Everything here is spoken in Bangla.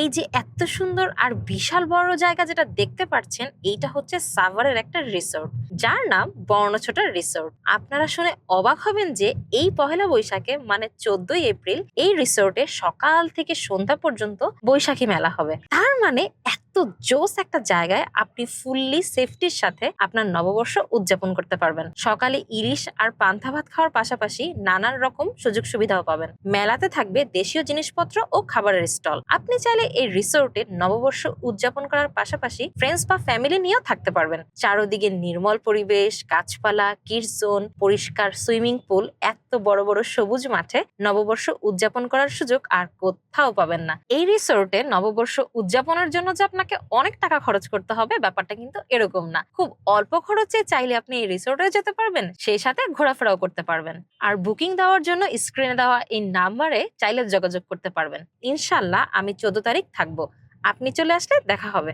এই যে এত সুন্দর আর বিশাল বড় জায়গা যেটা দেখতে পাচ্ছেন এইটা হচ্ছে সাভারের একটা রিসোর্ট। যার নাম বর্ণছোটার রিসোর্ট। আপনারা শুনে অবাক হবেন যে এই পহেলা বৈশাখে মানে চোদ্দই এপ্রিল, এই রিসোর্টে সকাল থেকে সন্ধ্যা পর্যন্ত বৈশাখী মেলা হবে। তার মানে এত জোস একটা জায়গায় আপনি ফুললি সেফটির সাথে আপনার নববর্ষ উদযাপন করতে পারবেন। সকালে ইলিশ আর পান্থা ভাত খাওয়ার পাশাপাশি নানান রকম সুযোগ সুবিধাও পাবেন। মেলাতে থাকবে দেশীয় জিনিসপত্র ও খাবারের স্টল। আপনি চাইলে এই রিসোর্টে নববর্ষ উদযাপন করার পাশাপাশি ফ্রেন্ডস বা ফ্যামিলি নিয়েও থাকতে পারবেন। চারদিকে নির্মল পরিবেশ, গাছপালা জোন পরিষ্কার সুইমিং পুল এত বড় বড় সবুজ মাঠে নববর্ষ উদযাপন করার সুযোগ আর কোথাও পাবেন না। এই রিসোর্টে নববর্ষ উদযাপনের জন্য যে আপনাকে অনেক টাকা খরচ করতে হবে, ব্যাপারটা কিন্তু এরকম না। খুব অল্প খরচে চাইলে আপনি এই রিসোর্টে যেতে পারবেন, সেই সাথে ঘোরাফেরাও করতে পারবেন। আর বুকিং দেওয়ার জন্য স্ক্রিনে দেওয়া এই নাম্বারে চাইলে যোগাযোগ করতে পারবেন। ইনশাল্লাহ আমি চোদ্দ তারিখ থাকব। আপনি চলে আসলে দেখা হবে।